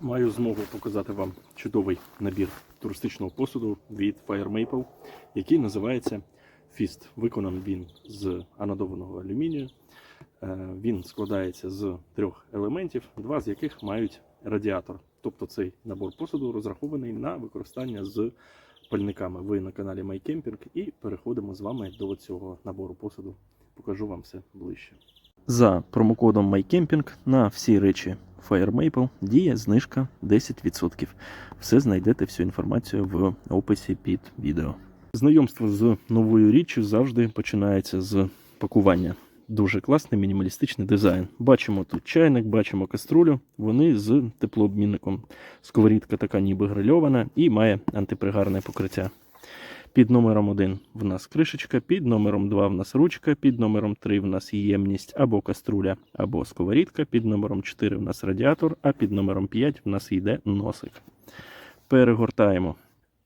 Маю змогу показати вам чудовий набір туристичного посуду від Fire Maple, який називається Fist. Виконаний він з анодованого алюмінію. Е, Він складається з трьох елементів, два з яких мають радіатор. Тобто цей набор посуду розрахований на використання з пальниками. Ви на каналі MyCamping і переходимо з вами до цього набору посуду. Покажу вам все ближче. За промокодом MyCamping на всі речі Fire Maple діє знижка 10%. Все знайдете всю інформацію в описі під відео. Знайомство з новою річчю завжди починається з пакування. Дуже класний мінімалістичний дизайн. Бачимо тут чайник, бачимо каструлю. Вони з теплообмінником. Сковорідка така ніби грильована і має антипригарне покриття. Під номером 1 в нас кришечка, під номером 2 в нас ручка, під номером 3 в нас ємність або каструля, або сковорідка, під номером 4 в нас радіатор, а під номером 5 в нас йде носик. Перегортаємо.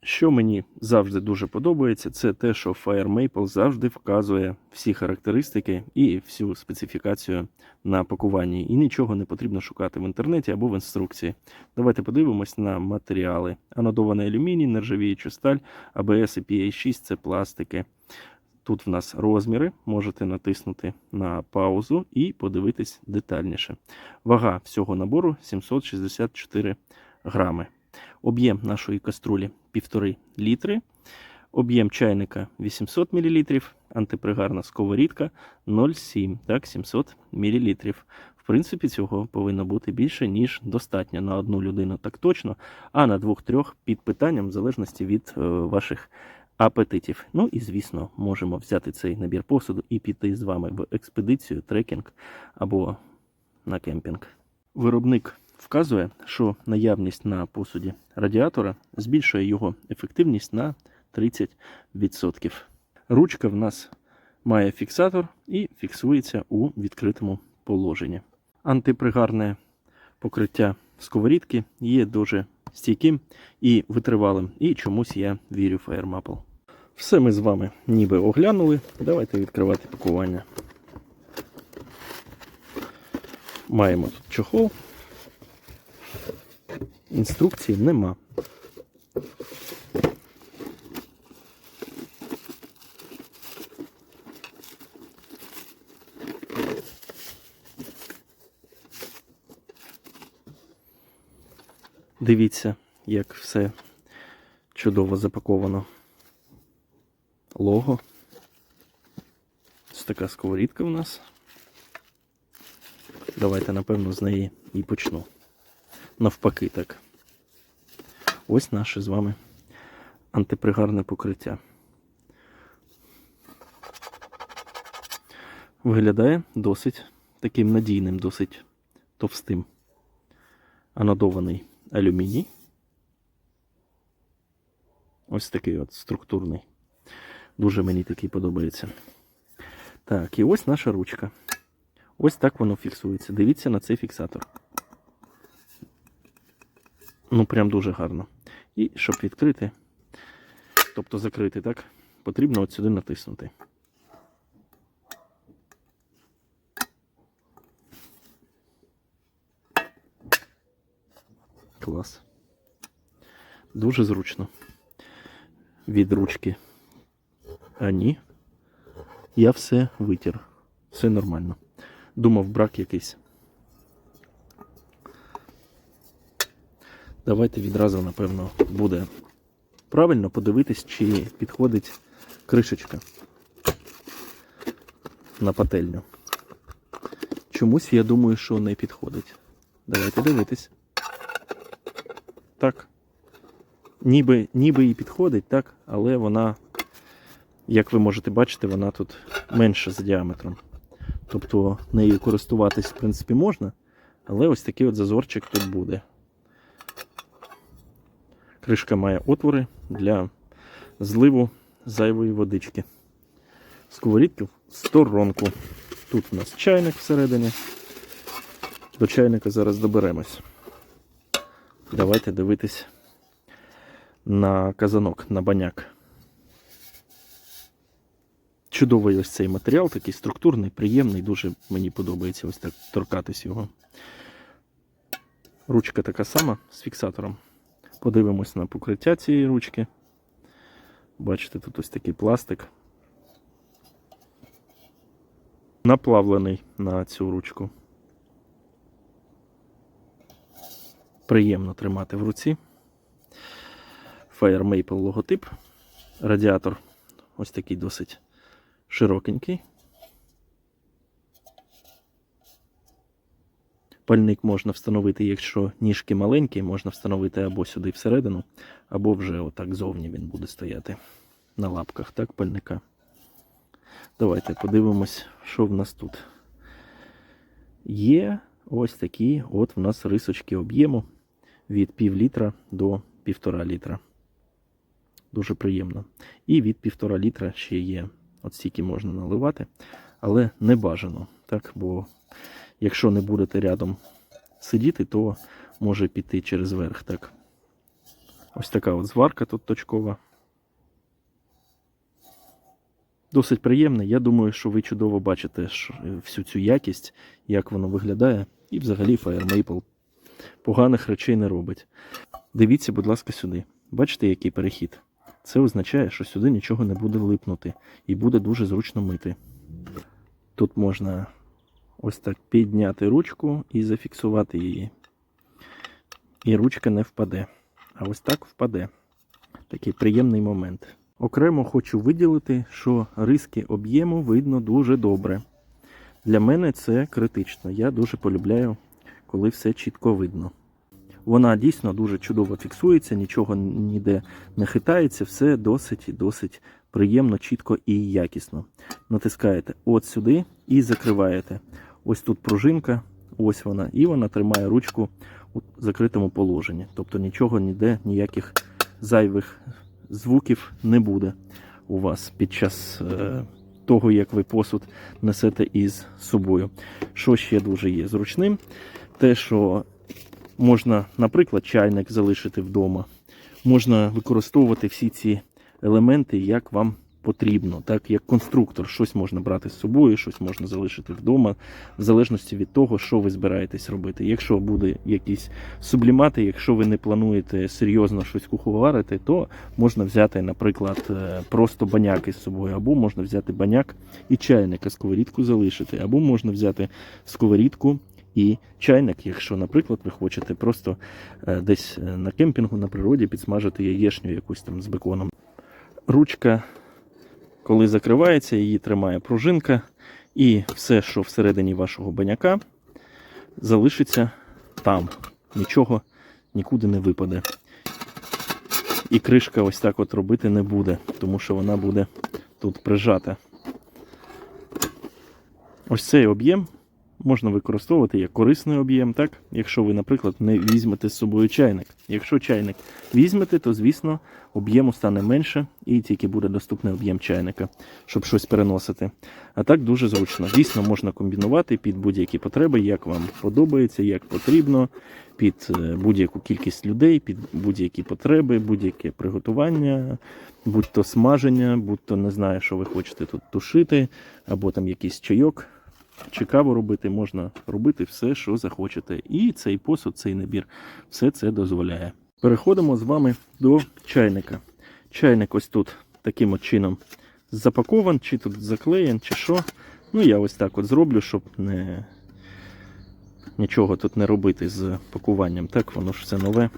Що мені завжди дуже подобається, це те, що Fire Maple завжди вказує всі характеристики і всю специфікацію на пакуванні. І нічого не потрібно шукати в інтернеті або в інструкції. Давайте подивимось на матеріали. Анодований алюміній, нержавіюча сталь, ABS і PA6 це пластики. Тут в нас розміри, можете натиснути на паузу і подивитись детальніше. Вага всього набору 764 грами. Об'єм нашої каструлі 1,5 літри. Об'єм чайника 800 мл, антипригарна сковорідка 0,7, так, 700 мл. В принципі, цього повинно бути більше, ніж достатньо на одну людину, так точно, а на двох-трьох під питанням, в залежності від е, ваших апетитів. Ну і, звісно, можемо взяти цей набір посуду і піти з вами в експедицію, трекінг або на кемпінг. Виробник вказує, що наявність на посуді радіатора збільшує його ефективність на 30%. Ручка в нас має фіксатор і фіксується у відкритому положенні. Антипригарне покриття сковорідки є дуже стійким і витривалим, і чомусь я вірю в Fire Все ми з вами ніби оглянули. Давайте відкривати пакування. Маємо тут чохол. Інструкції нема. Дивіться, як все чудово запаковано. Лого. Ось така сковорідка в нас. Давайте, напевно, з неї і почну навпаки так. Ось наше з вами антипригарне покриття. Виглядає досить таким надійним, досить товстим. Анодований алюміній. Ось такий от структурний. Дуже мені такий подобається. Так, і ось наша ручка. Ось так воно фіксується. Дивіться на цей фіксатор. Ну, прям дуже гарно. І щоб відкрити, тобто закрити, так, потрібно от сюди натиснути. Клас. Дуже зручно. Від ручки. А ні. Я все витір. Все нормально. Думав, брак якийсь. Давайте відразу, напевно, буде правильно подивитись, чи підходить кришечка на пательню. Чомусь я думаю, що не підходить. Давайте дивитись. Так. Ніби, ніби і підходить, так, але вона, як ви можете бачити, вона тут менша за діаметром. Тобто нею користуватись, в принципі, можна, але ось такий от зазорчик тут буде. Кришка має отвори для зливу зайвої водички. Сковорідки в сторонку. Тут у нас чайник всередині. До чайника зараз доберемось. Давайте дивитись на казанок, на баняк. Чудовий ось цей матеріал, такий структурний, приємний, дуже мені подобається ось так торкатись його. Ручка така сама з фіксатором. Подивимось на покриття цієї ручки. Бачите, тут ось такий пластик. Наплавлений на цю ручку. Приємно тримати в руці. Fire Maple логотип. Радіатор ось такий досить широкенький. Пальник можна встановити, якщо ніжки маленькі, можна встановити або сюди всередину, або вже отак зовні він буде стояти на лапках, так, пальника. Давайте подивимось, що в нас тут. Є ось такі от в нас рисочки об'єму від пів літра до півтора літра. Дуже приємно. І від півтора літра ще є. От стільки можна наливати, але не бажано, так? Бо якщо не будете рядом сидіти, то може піти через верх. Так. Ось така от зварка тут точкова. Досить приємне. Я думаю, що ви чудово бачите е, всю цю якість, як воно виглядає. І взагалі Fire Maple поганих речей не робить. Дивіться, будь ласка, сюди. Бачите, який перехід? Це означає, що сюди нічого не буде липнути і буде дуже зручно мити. Тут можна ось так підняти ручку і зафіксувати її. І ручка не впаде. А ось так впаде. Такий приємний момент. Окремо хочу виділити, що риски об'єму видно дуже добре. Для мене це критично. Я дуже полюбляю, коли все чітко видно. Вона дійсно дуже чудово фіксується, нічого ніде не хитається, все досить досить приємно, чітко і якісно. Натискаєте от сюди і закриваєте. Ось тут пружинка, ось вона, і вона тримає ручку у закритому положенні. Тобто нічого ніде, ніяких зайвих звуків не буде у вас під час е, того, як ви посуд несете із собою. Що ще дуже є зручним? Те, що можна, наприклад, чайник залишити вдома, можна використовувати всі ці елементи, як вам потрібно, так як конструктор, щось можна брати з собою, щось можна залишити вдома, в залежності від того, що ви збираєтесь робити. Якщо буде якісь сублімати, якщо ви не плануєте серйозно щось куховарити, то можна взяти, наприклад, е, просто баняк із собою, або можна взяти баняк і чайник, а сковорідку залишити, або можна взяти сковорідку. І чайник, якщо, наприклад, ви хочете просто е, десь е, на кемпінгу на природі підсмажити яєшню якусь там з беконом. Ручка, коли закривається, її тримає пружинка, і все, що всередині вашого баняка, залишиться там. Нічого нікуди не випаде. І кришка ось так от робити не буде, тому що вона буде тут прижата. Ось цей об'єм можна використовувати як корисний об'єм, так? Якщо ви, наприклад, не візьмете з собою чайник. Якщо чайник візьмете, то звісно об'єму стане менше і тільки буде доступний об'єм чайника, щоб щось переносити. А так дуже зручно. Дійсно, можна комбінувати під будь-які потреби, як вам подобається, як потрібно, під е, будь-яку кількість людей, під будь-які потреби, будь-яке приготування, будь-то смаження, будь-то не знаю, що ви хочете тут тушити, або там якийсь чайок чи робити, можна робити все, що захочете. І цей посуд, цей набір, все це дозволяє. Переходимо з вами до чайника. Чайник ось тут таким от чином запакован, чи тут заклеєн, чи що. Ну, я ось так от зроблю, щоб не... нічого тут не робити з пакуванням. Так, воно ж все нове.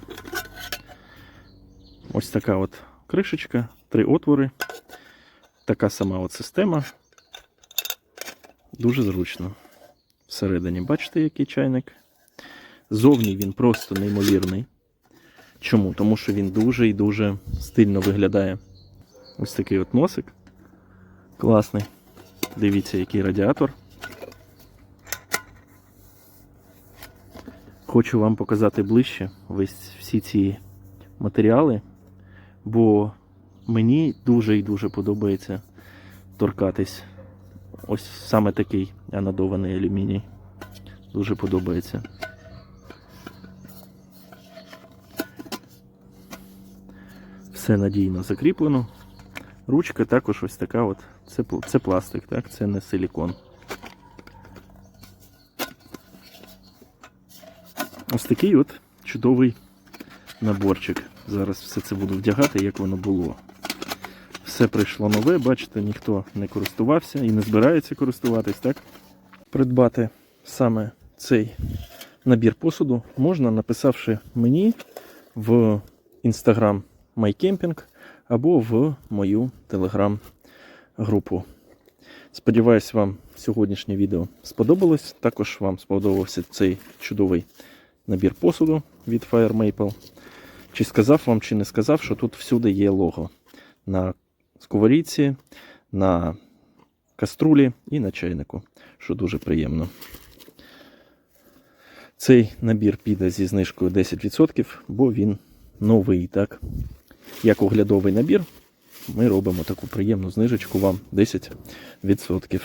Ось така от кришечка, три отвори. Така сама от система. Дуже зручно. Всередині бачите, який чайник. Зовні він просто неймовірний. Чому? Тому що він дуже і дуже стильно виглядає. Ось такий от носик. Класний. Дивіться, який радіатор. Хочу вам показати ближче весь всі ці матеріали, бо мені дуже і дуже подобається торкатись Ось саме такий анодований алюміній. Дуже подобається. Все надійно закріплено. Ручка також ось така от. Це, це пластик, так? Це не силікон. Ось такий от чудовий наборчик. Зараз все це буду вдягати, як воно було. Все прийшло нове, бачите, ніхто не користувався і не збирається користуватись, так? Придбати саме цей набір посуду можна, написавши мені в Instagram MyCamping або в мою телеграм-групу. Сподіваюсь, вам сьогоднішнє відео сподобалось. Також вам сподобався цей чудовий набір посуду від Fire Maple. Чи сказав вам, чи не сказав, що тут всюди є лого на сковорідці, на каструлі і на чайнику, що дуже приємно. Цей набір піде зі знижкою 10%, бо він новий, так? Як оглядовий набір, ми робимо таку приємну знижечку вам 10%.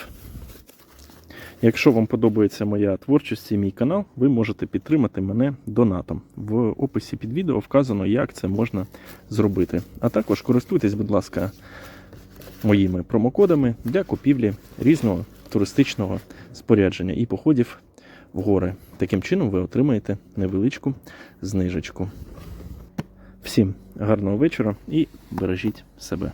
Якщо вам подобається моя творчість і мій канал, ви можете підтримати мене донатом. В описі під відео вказано, як це можна зробити. А також користуйтесь, будь ласка, моїми промокодами для купівлі різного туристичного спорядження і походів в гори. Таким чином ви отримаєте невеличку знижечку. Всім гарного вечора і бережіть себе.